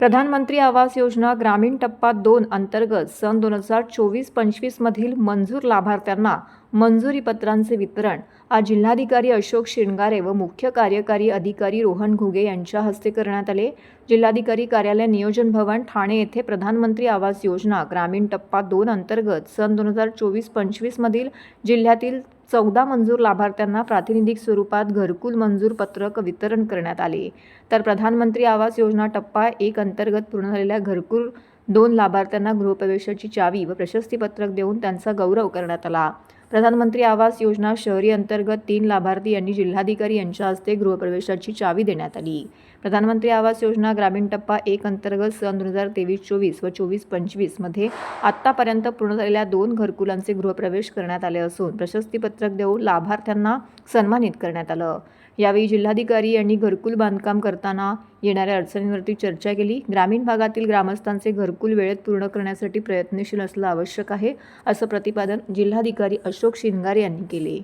प्रधानमंत्री आवास योजना ग्रामीण टप्पा दोन अंतर्गत सन दोन हजार चोवीस पंचवीसमधील मंजूर लाभार्थ्यांना मंजुरीपत्रांचे वितरण आज जिल्हाधिकारी अशोक शिणगारे व मुख्य कार्यकारी अधिकारी रोहन घुगे यांच्या हस्ते करण्यात आले. जिल्हाधिकारी कार्यालय नियोजन भवन ठाणे येथे प्रधानमंत्री आवास योजना ग्रामीण टप्पा दोन अंतर्गत सन दोन हजार चोवीस पंचवीसमधील जिल्ह्यातील चौदा मंजूर लाभार्थ्यांना प्रातिनिधिक स्वरूपात घरकुल मंजूर पत्रक वितरण करण्यात आले. तर प्रधानमंत्री आवास योजना टप्पा एक अंतर्गत पूर्ण झालेल्या घरकुल दोन लाभार्थ्यांना गृहप्रवेशाची चावी व प्रशस्तीपत्रक देऊन त्यांचा गौरव करण्यात आला. प्रधानमंत्री आवास योजना शहरी अंतर्गत तीन लाभार्थी यांनी जिल्हाधिकारी यांच्या हस्ते गृहप्रवेशाची चावी देण्यात आली. प्रधानमंत्री आवास योजना ग्रामीण टप्पा एक अंतर्गत सन दोन हजार तेवीस चोवीस व चोवीस पंचवीसमध्ये आत्तापर्यंत पूर्ण झालेल्या दोन घरकुलांचे गृहप्रवेश करण्यात आले असून प्रशस्तीपत्रक देऊन लाभार्थ्यांना सन्मानित करण्यात आलं. यावेळी जिल्हाधिकारी यांनी घरकुल बांधकाम करताना येणाऱ्या अडचणींवरती चर्चा केली. ग्रामीण भागातील ग्रामस्थांचे घरकुल वेळेत पूर्ण करण्यासाठी प्रयत्नशील असणं आवश्यक आहे असं प्रतिपादन जिल्हाधिकारी अशोक शिंगारे यांनी केले.